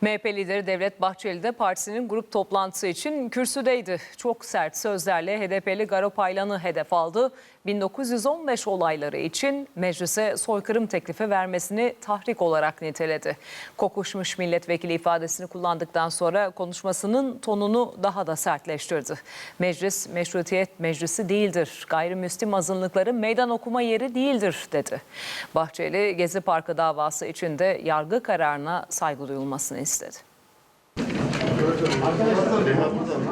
MHP lideri Devlet Bahçeli de partisinin grup toplantısı için kürsüdeydi. Çok sert sözlerle HDP'li Garo Paylan'ı hedef aldı. 1915 olayları için meclise soykırım teklifi vermesini tahrik olarak niteledi. Kokuşmuş milletvekili ifadesini kullandıktan sonra konuşmasının tonunu daha da sertleştirdi. Meclis meşrutiyet meclisi değildir. Gayrimüslim azınlıkların meydan okuma yeri değildir dedi. Bahçeli Gezi Parkı davası için de yargı kararına saygı duyulmasını istedi.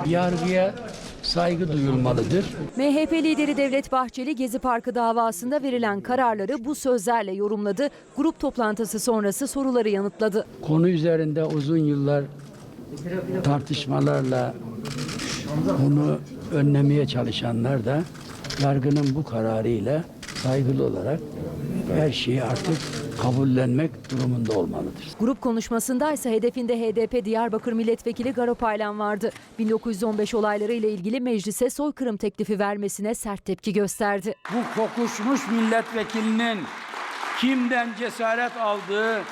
yargıya saygı duyulmalıdır. MHP lideri Devlet Bahçeli Gezi Parkı davasında verilen kararları bu sözlerle yorumladı. Grup toplantısı sonrası soruları yanıtladı. Konu üzerinde uzun yıllar tartışmalarla bunu önlemeye çalışanlar da yargının bu kararıyla saygılı olarak her şeyi artık kabullenmek durumunda olmalıdır. Grup konuşmasında ise hedefinde HDP Diyarbakır Milletvekili Garo Paylan vardı. 1915 olayları ile ilgili meclise soykırım teklifi vermesine sert tepki gösterdi. Bu kokuşmuş milletvekilinin kimden cesaret aldığı,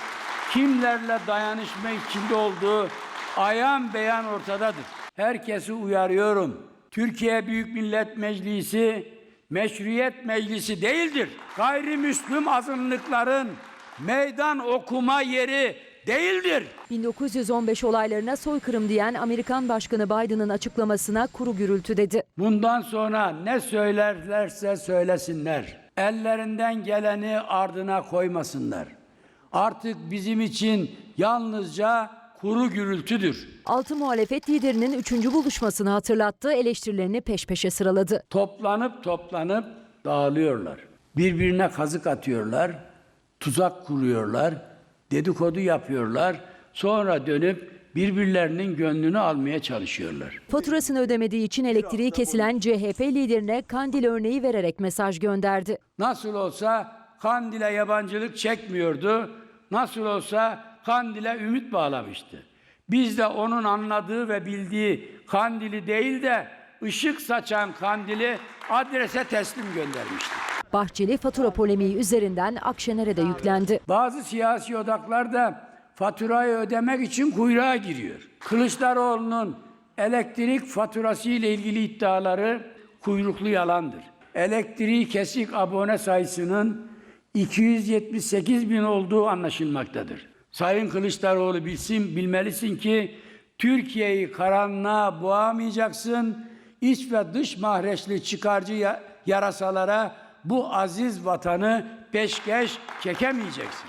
kimlerle dayanışma içinde olduğu ayan beyan ortadadır. Herkesi uyarıyorum. Türkiye Büyük Millet Meclisi meşruiyet meclisi değildir. Gayrimüslim azınlıkların meydan okuma yeri değildir. 1915 olaylarına soykırım diyen Amerikan Başkanı Biden'ın açıklamasına kuru gürültü dedi. Bundan sonra ne söylerlerse söylesinler. Ellerinden geleni ardına koymasınlar. Artık bizim için yalnızca kuru gürültüdür. Altı muhalefet liderinin 3. buluşmasını hatırlattı, eleştirilerini peş peşe sıraladı. Toplanıp toplanıp dağılıyorlar. Birbirine kazık atıyorlar, tuzak kuruyorlar, dedikodu yapıyorlar. Sonra dönüp birbirlerinin gönlünü almaya çalışıyorlar. Faturasını ödemediği için elektriği kesilen CHP liderine kandil örneği vererek mesaj gönderdi. Nasıl olsa Kandil'e yabancılık çekmiyordu. Nasıl olsa Kandil'e ümit bağlamıştı. Biz de onun anladığı ve bildiği Kandil'i değil de ışık saçan Kandil'i adrese teslim göndermişti. Bahçeli fatura polemiği üzerinden Akşener'e de yüklendi. Bazı siyasi odaklar da faturayı ödemek için kuyruğa giriyor. Kılıçdaroğlu'nun elektrik faturası ile ilgili iddiaları kuyruklu yalandır. Elektriği kesik abone sayısının 278 bin olduğu anlaşılmaktadır. Sayın Kılıçdaroğlu bilsin, bilmelisin ki Türkiye'yi karanlığa boğamayacaksın, iç ve dış mahreçli çıkarcı ya- yarasalara bu aziz vatanı peşkeş çekemeyeceksin.